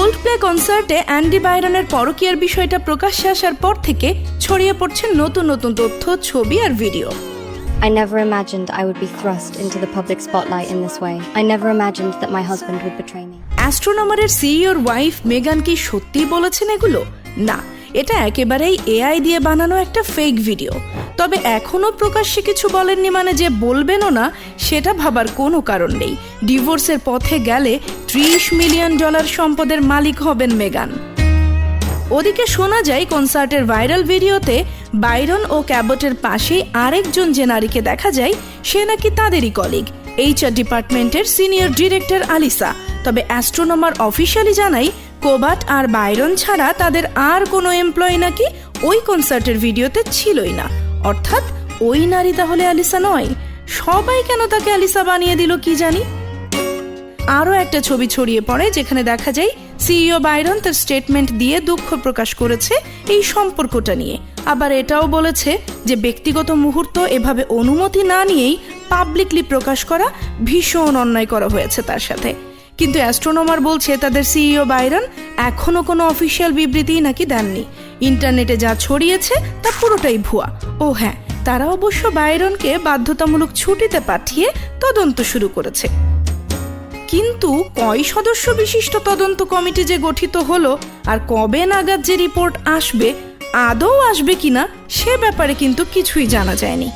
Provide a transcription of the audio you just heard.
Cold play কনসার্টে Andy বাইরনের পরকীয়ার বিষয়টা প্রকাশ্যে আসার পর থেকে ছড়িয়ে পড়ছে নতুন নতুন তথ্য ছবি আর video I never imagined I would be thrust into the public spotlight in this way. I never imagined that my husband would betray me. অ্যাস্ট্রোনমারের সিইওর ওয়াইফ মেগান কি সত্যিই বলেছেন এগুলো না এটা একেবারেই এআই দিয়ে বানানো একটা ফেক ভিডিও তবে এখনও প্রকাশ্যে কিছু বলেননি মানে যে বলবেনও না, সেটা ভাবার কোনো কারণ নেই। ডিভোর্সের পথে গেলে ত্রিশ মিলিয়ন ডলার সম্পদের মালিক হবেন মেগান। ওদিকে শোনা যায়, কনসার্টের ভাইরাল ভিডিওতে বাইরন ও ক্যাবটের পাশেই আরেকজন যে নারীকে দেখা যায়, সে নাকি তাদেরই কলিগ এইচআর ডিপার্টমেন্টের সিনিয়র ডিরেক্টর আলিসা। তবে অ্যাস্ট্রোনমার অফিসিয়ালি জানাই কোবাট আর বাইরন ছাড়া তাদের আর কোনো এমপ্লয়ি নাকি ওই কনসার্টের ভিডিওতে ছিলই না। অর্থাৎ ওই নারী তাহলে আলিসা নয়। সবাই কেন তাকে আলিসা বানিয়ে দিল কি জানি? আরও একটা ছবি ছড়িয়ে পড়ে যেখানে দেখা যায়, সিইও বাইরন তার স্টেটমেন্ট দিয়ে দুঃখ প্রকাশ করেছে এই সম্পর্কটা নিয়ে। আবার এটাও বলেছে যে ব্যক্তিগত মুহূর্ত এভাবে অনুমতি না নিয়েই পাবলিকলি প্রকাশ করা ভীষণ অন্যায় করা হয়েছে তার সাথে। কিন্তু অ্যাস্ট্রোনমার বলছে তাদের সিইও বাইরন এখনও কোনো অফিসিয়াল বিবৃতি নাকি দেননি। ইন্টারনেটে যা ছড়িয়েছে তা পুরোটাই ভুয়া। ও হ্যাঁ তারা অবশ্য বাইরনকে বাধ্যতামূলক ছুটিতে পাঠিয়ে তদন্ত শুরু করেছে। কিন্তু কয় সদস্য বিশিষ্ট তদন্ত কমিটি যে গঠিত হলো আর কবে নাগাদ যে রিপোর্ট আসবে, আদৌ আসবে কিনা সে ব্যাপারে কিন্তু কিছুই জানা যায়নি।